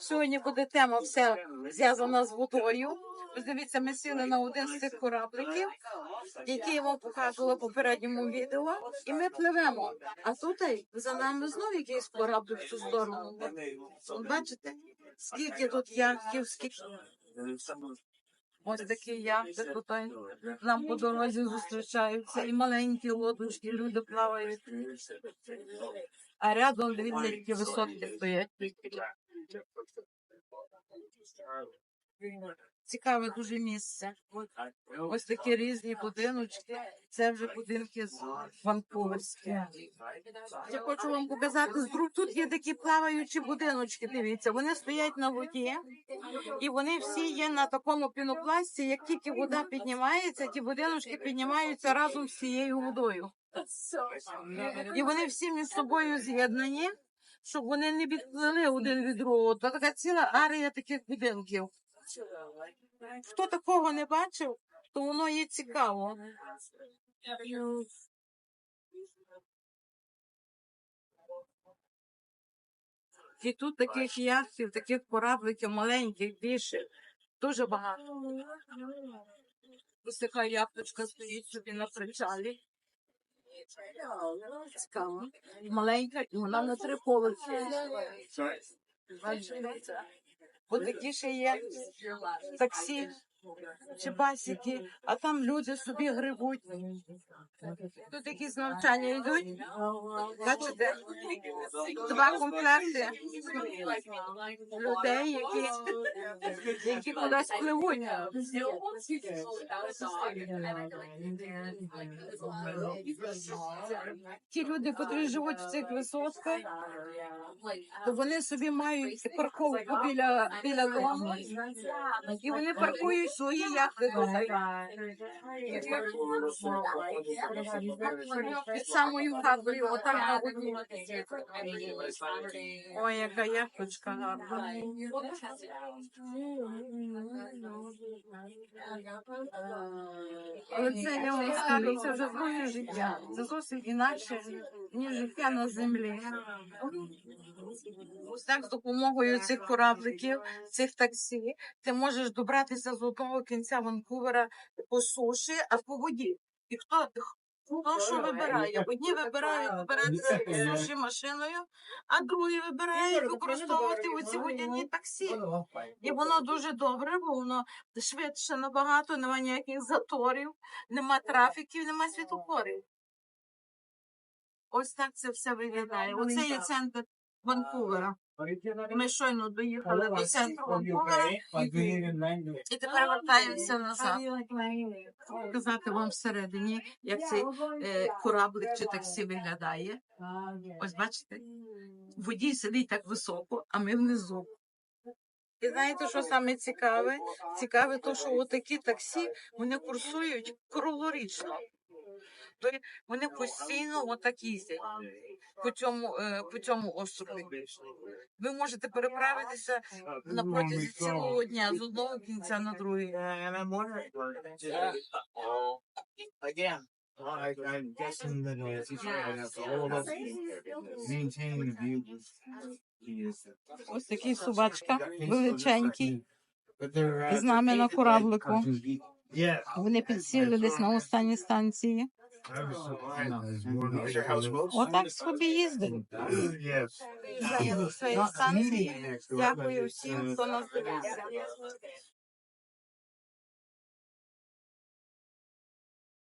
Сьогодні буде тема все зв'язана з водою. Ось дивіться, ми сіли на один з цих корабликів, який я вам показувала в попередньому відео, і ми пливемо. А тут за нами знову якийсь кораблик в цю сторону. Бачите, скільки тут яхтів, скільки ось такі яхти тут нам по дорозі зустрічаються, і маленькі лодочки, люди плавають. А рядом дивіться, які висотки стоять. Цікаве дуже місце. Ось такі різні будиночки. Це вже будинки з Ванкуверські. Я хочу вам показати, тут є такі плаваючі будиночки. Дивіться, вони стоять на воді, і вони всі є на такому пінопласті. Як тільки вода піднімається, ті будиночки піднімаються разом з цією водою. І вони всі між собою з'єднані, щоб вони не відплили один від другого. То така ціла арія таких будинків. Хто такого не бачив, то воно є цікаво. І тут таких яхтів, таких корабликів маленьких, більше, дуже багато. Ось така яхточка стоїть собі на причалі. Цікаво. Маленька, і вона на три полиці. Такі ще є таксі чи басики, а там люди собі грибуть. Тут якісь навчання йдуть. Бачите? Два комплекти людей, які, які кудись пливуть. Ті люди, котрі живуть в цих висотках, то вони собі мають парковку біля, біля дому, і вони паркують яхти тут. Під самою хатою, отак на. Ой, яка яхточка гарна. Але це я вам скажу, це вже друге життя. Це зовсім інакше, ніж життя на землі. Ось так з допомогою цих корабликів, цих таксі, ти можеш добратися з одного кінця Ванкувера по суші, а по воді. І хто Хто що вибирає? Одні вибирають добиратися суші машиною, а другі вибирають використовувати оці водяні таксі. І воно дуже добре, бо воно швидше набагато, немає ніяких заторів, нема трафіків, нема світофорів. Ось так це все виглядає. Оце є центр Ванкувера. Ми щойно доїхали до центру Ванкувера і тепер вертаємося назад. Показати вам всередині, як цей е, кораблик чи таксі виглядає. Ось бачите, водій сидить так високо, а ми внизу. І знаєте, що саме цікаве? Цікаве, то, що отакі таксі вони курсують круглорічно. Тобто вони постійно отак їздять по цьому, е, по цьому острові. Ви можете переправитися на протязі цілого дня з одного кінця на другий. I, I'm guessing that uh, it's easier all of us maintaining the view. Ось такий собачка величенький. З нами на кораблику. Вони підсіли десь на останній станції. These are houseboats? What else would be used in? Yes. Zaję swoje sanki, zakuję się w ponownym